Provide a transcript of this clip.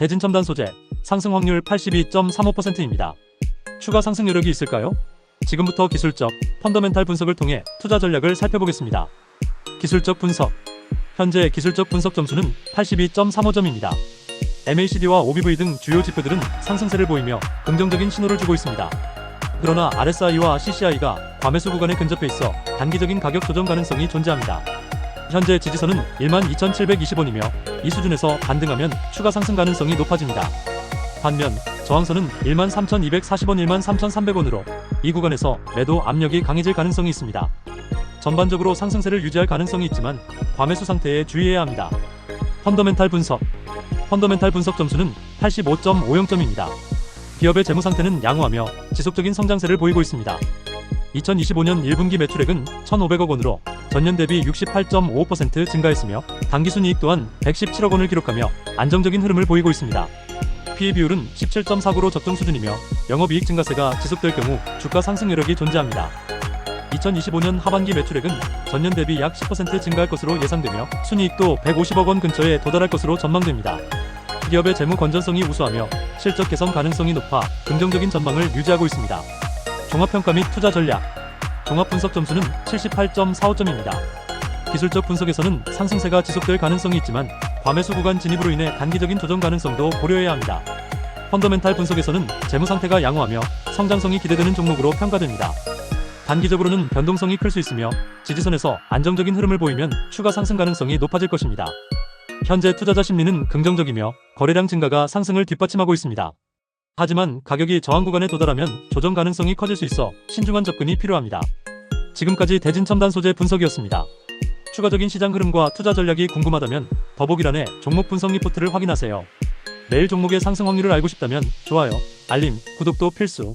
대진첨단 소재 상승 확률 82.35%입니다. 추가 상승 여력이 있을까요? 지금부터 기술적, 펀더멘탈 분석을 통해 투자 전략을 살펴보겠습니다. 기술적 분석. 현재 기술적 분석 점수는 82.35점입니다. MACD와 OBV 등 주요 지표들은 상승세를 보이며 긍정적인 신호를 주고 있습니다. 그러나 RSI와 CCI가 과매수 구간에 근접해 있어 단기적인 가격 조정 가능성이 존재합니다. 현재 지지선은 12,720원이며 이 수준에서 반등하면 추가 상승 가능성이 높아집니다. 반면 저항선은 13,240원, 13,300원으로 이 구간에서 매도 압력이 강해질 가능성이 있습니다. 전반적으로 상승세를 유지할 가능성이 있지만 과매수 상태에 주의해야 합니다. 펀더멘탈 분석 펀더멘탈 분석 점수는 85.50점입니다. 기업의 재무 상태는 양호하며 지속적인 성장세를 보이고 있습니다. 2025년 1분기 매출액은 1,500억 원으로 전년 대비 68.55% 증가했으며 당기순이익 또한 117억 원을 기록하며 안정적인 흐름을 보이고 있습니다. PE 비율은 17.49로 적정 수준이며 영업이익 증가세가 지속될 경우 주가 상승 여력이 존재합니다. 2025년 하반기 매출액은 전년 대비 약 10% 증가할 것으로 예상되며 순이익도 150억 원 근처에 도달할 것으로 전망됩니다. 기업의 재무 건전성이 우수하며 실적 개선 가능성이 높아 긍정적인 전망을 유지하고 있습니다. 종합평가 및 투자 전략 종합 분석 점수는 78.45점입니다. 기술적 분석에서는 상승세가 지속될 가능성이 있지만 과매수 구간 진입으로 인해 단기적인 조정 가능성도 고려해야 합니다. 펀더멘탈 분석에서는 재무 상태가 양호하며 성장성이 기대되는 종목으로 평가됩니다. 단기적으로는 변동성이 클 수 있으며 지지선에서 안정적인 흐름을 보이면 추가 상승 가능성이 높아질 것입니다. 현재 투자자 심리는 긍정적이며 거래량 증가가 상승을 뒷받침하고 있습니다. 하지만 가격이 저항 구간에 도달하면 조정 가능성이 커질 수 있어 신중한 접근이 필요합니다. 지금까지 대진 첨단 소재 분석이었습니다. 추가적인 시장 흐름과 투자 전략이 궁금하다면 더보기란에 종목 분석 리포트를 확인하세요. 매일 종목의 상승 확률을 알고 싶다면 좋아요, 알림, 구독도 필수.